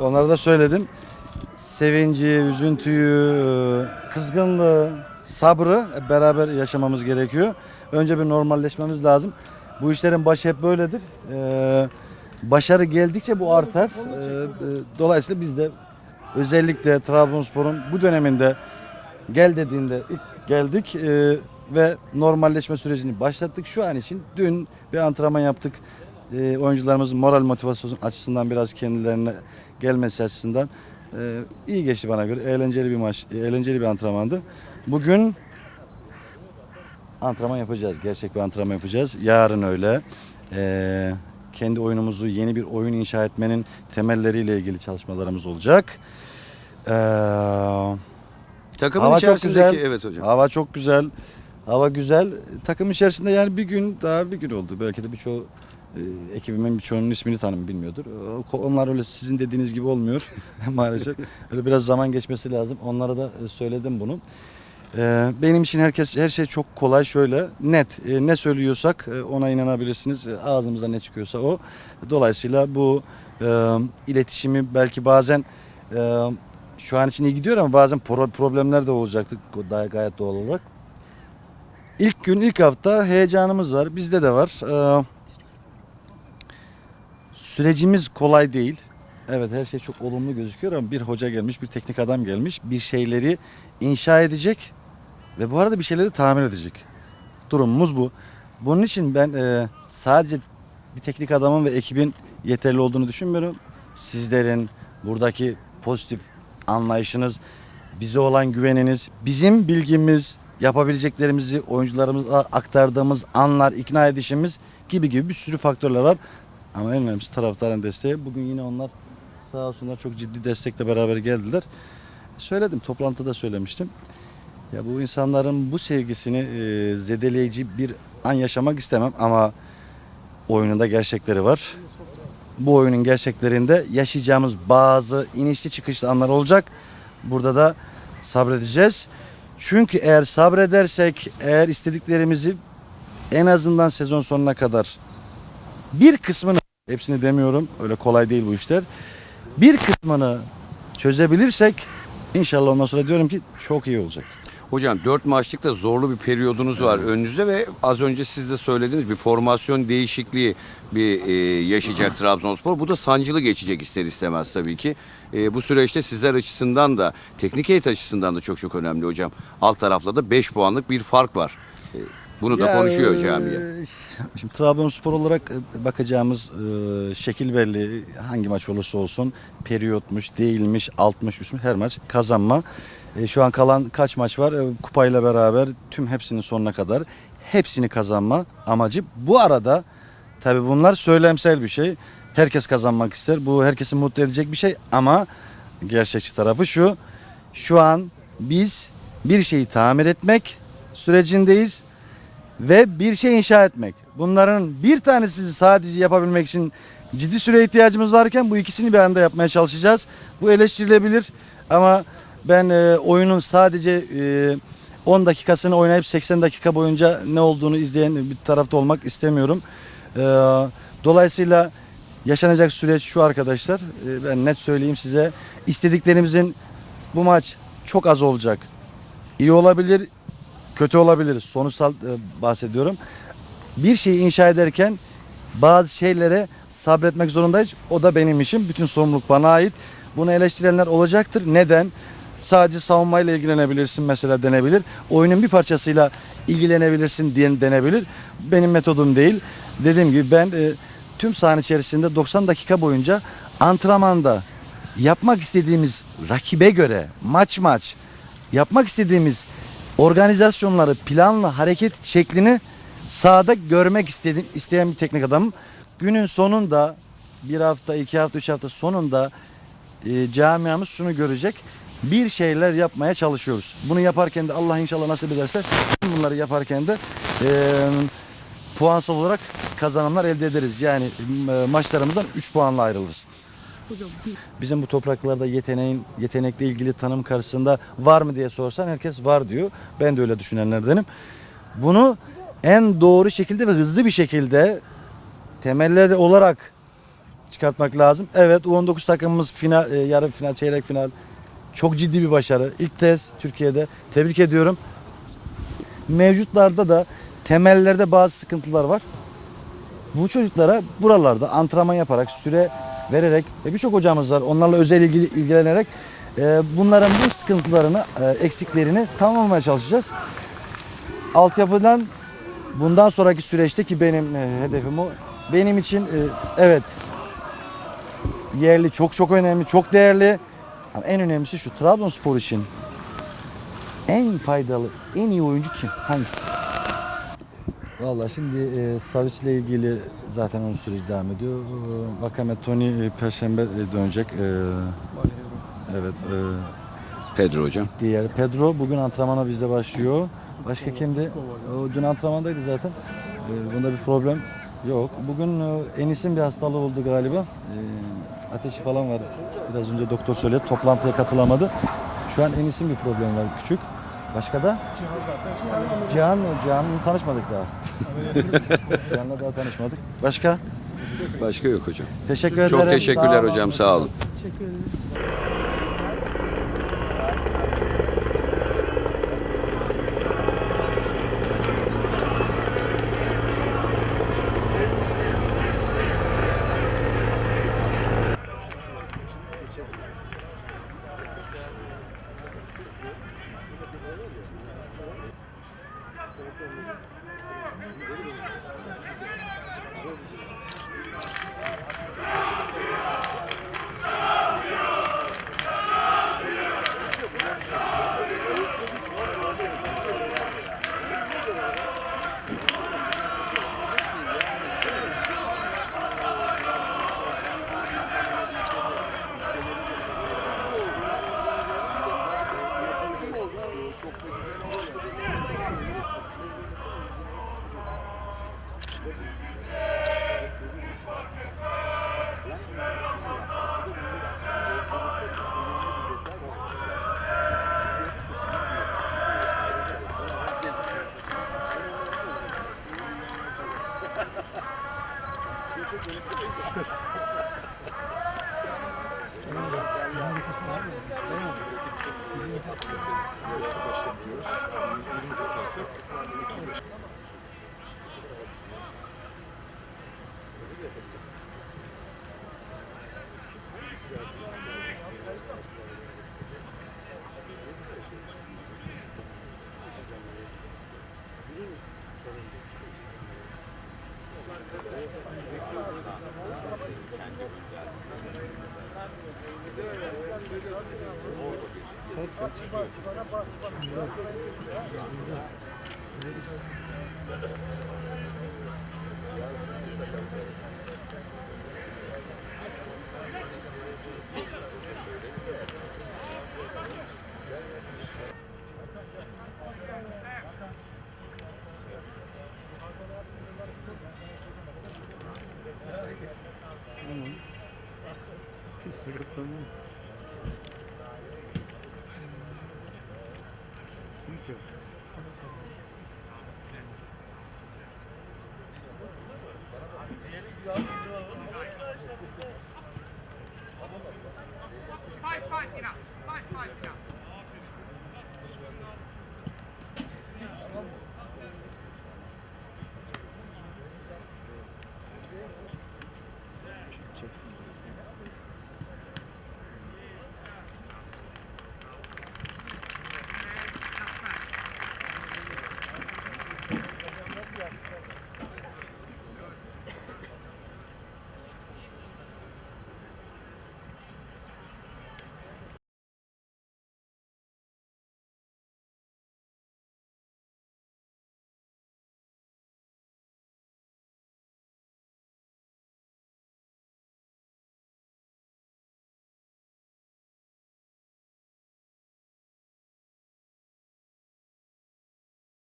Onlara da söyledim. Sevinci, üzüntüyü, kızgınlığı, sabrı beraber yaşamamız gerekiyor. Önce bir normalleşmemiz lazım. Bu işlerin başı hep böyledir. Ee, başarı geldikçe bu artar. Ee, dolayısıyla biz de özellikle Trabzonspor'un bu döneminde gel dediğinde geldik e, ve normalleşme sürecini başlattık. Şu an için dün bir antrenman yaptık. Oyuncularımızın moral motivasyon açısından biraz kendilerine gelmesi açısından e, iyi geçti bana göre. Eğlenceli bir maç, eğlenceli bir antrenmandı. Bugün antrenman yapacağız. Gerçek bir antrenman yapacağız. Yarın öyle. E, kendi oyunumuzu yeni bir oyun inşa etmenin temelleriyle ilgili çalışmalarımız olacak. Eee Takımın Hava çok güzel. evet hocam. Hava çok güzel. Hava güzel. Takım içerisinde yani bir gün daha bir gün oldu. Belki de birçoğu e, ekibimin birçoğunun ismini tanım bilmiyordur. O- Onlar öyle sizin dediğiniz gibi olmuyor maalesef. Öyle biraz zaman geçmesi lazım. Onlara da e, söyledim bunu. E, Benim için herkes her şey çok kolay şöyle net ne söylüyorsak e, ona inanabilirsiniz ağzımıza ne çıkıyorsa o dolayısıyla bu e, iletişimi belki bazen e, şu an için iyi gidiyor ama bazen pro- problemler de olacaktı daha gayet doğal olarak. İlk gün ilk hafta heyecanımız var bizde de var. E, sürecimiz kolay değil. Evet her şey çok olumlu gözüküyor ama bir hoca gelmiş, bir teknik adam gelmiş, bir şeyleri inşa edecek ve bu arada bir şeyleri tamir edecek. Durumumuz bu. Bunun için ben e, sadece bir teknik adamın ve ekibin yeterli olduğunu düşünmüyorum. Sizlerin buradaki pozitif anlayışınız, bize olan güveniniz, bizim bilgimiz, yapabileceklerimizi oyuncularımıza aktardığımız anlar, ikna edişimiz gibi gibi bir sürü faktörler var. Ama en önemlisi taraftarın desteği. Bugün yine onlar sağ olsunlar çok ciddi destekle beraber geldiler. Söyledim, toplantıda söylemiştim. Ya bu insanların bu sevgisini e, zedeleyici bir an yaşamak istemem ama oyununda gerçekleri var. Bu oyunun gerçeklerinde yaşayacağımız bazı inişli çıkışlı anlar olacak. Burada da sabredeceğiz. Çünkü eğer sabredersek, eğer istediklerimizi en azından sezon sonuna kadar bir kısmını, hepsini demiyorum, öyle kolay değil bu işler. Bir kısmını çözebilirsek inşallah ondan sonra diyorum ki çok iyi olacak. Hocam 4 maçlık da zorlu bir periyodunuz var önünüzde ve az önce siz de söylediniz bir formasyon değişikliği bir e, yaşayacak Trabzonspor. Bu da sancılı geçecek ister istemez tabii ki. E, bu süreçte sizler açısından da teknik heyet açısından da çok çok önemli hocam. Alt tarafla da 5 puanlık bir fark var. E, bunu da konuşuyor e, camiye. Şimdi Trabzonspor olarak e, bakacağımız e, şekil belli. Hangi maç olursa olsun periyotmuş, değilmiş, altmış, üstmüş her maç kazanma. E, Şu an kalan kaç maç var? E, Kupayla beraber tüm hepsinin sonuna kadar hepsini kazanma amacı. Bu arada tabii bunlar söylemsel bir şey. Herkes kazanmak ister. Bu herkesi mutlu edecek bir şey ama gerçekçi tarafı şu. Şu an biz bir şeyi tamir etmek sürecindeyiz ve bir şey inşa etmek. Bunların bir tanesi sadece yapabilmek için ciddi süre ihtiyacımız varken bu ikisini bir anda yapmaya çalışacağız. Bu eleştirilebilir ama ben e, oyunun sadece e, 10 dakikasını oynayıp 80 dakika boyunca ne olduğunu izleyen bir tarafta olmak istemiyorum. E, dolayısıyla yaşanacak süreç şu arkadaşlar. E, ben net söyleyeyim size. İstediklerimizin bu maç çok az olacak. İyi olabilir, kötü olabilir. Sonuçsal e, bahsediyorum. Bir şeyi inşa ederken bazı şeylere sabretmek zorundayız. O da benim işim. Bütün sorumluluk bana ait. Bunu eleştirenler olacaktır. Neden? Sadece savunmayla ilgilenebilirsin mesela denebilir. Oyunun bir parçasıyla ilgilenebilirsin diyen denebilir. Benim metodum değil. Dediğim gibi ben e, tüm sahanın içerisinde 90 dakika boyunca antrenmanda yapmak istediğimiz rakibe göre maç maç yapmak istediğimiz organizasyonları, planlı hareket şeklini sahada görmek istediğim, isteyen bir teknik adamım. Günün sonunda bir hafta, iki hafta, üç hafta sonunda e, camiamız şunu görecek. Bir şeyler yapmaya çalışıyoruz. Bunu yaparken de Allah inşallah nasip ederse bunları yaparken de e, puansal olarak kazanımlar elde ederiz. Yani e, maçlarımızdan 3 puanla ayrılırız. Bizim bu topraklarda yeteneğin yetenekle ilgili tanım karşısında var mı diye sorsan herkes var diyor. Ben de öyle düşünenlerdenim. Bunu en doğru şekilde ve hızlı bir şekilde temelleri olarak çıkartmak lazım. Evet U19 takımımız final, e, yarı final, çeyrek final çok ciddi bir başarı. İlk kez Türkiye'de. Tebrik ediyorum. Mevcutlarda da temellerde bazı sıkıntılar var. Bu çocuklara buralarda antrenman yaparak, süre vererek ve birçok hocamız var. Onlarla özel ilgili, ilgilenerek e, bunların bu sıkıntılarını, e, eksiklerini tamamlamaya çalışacağız. Altyapıdan bundan sonraki süreçte ki benim e, hedefim o. Benim için e, evet yerli çok çok önemli, çok değerli. Ama en önemlisi şu Trabzonspor için en faydalı, en iyi oyuncu kim? Hangisi? Vallahi şimdi e, Savic ile ilgili zaten onun süreci devam ediyor. E, Vakame Tony e, Perşembe e, dönecek. E, evet. E, Pedro hocam. diğer Pedro bugün antrenmana bizde başlıyor. Başka kimdi? O dün antrenmandaydı zaten. E, bunda bir problem yok. Bugün e, Enis'in bir hastalığı oldu galiba. E, ateşi falan var. Biraz önce doktor söyledi. Toplantıya katılamadı. Şu an Enis'in bir problemi var küçük. Başka da? Cihan, Cihan'la tanışmadık daha. Cihan'la daha tanışmadık. Başka? Başka yok hocam. Teşekkür ederim. Çok teşekkürler Sağ hocam sağ olun. Teşekkür ederiz. Five, five, enough. Five, five, enough.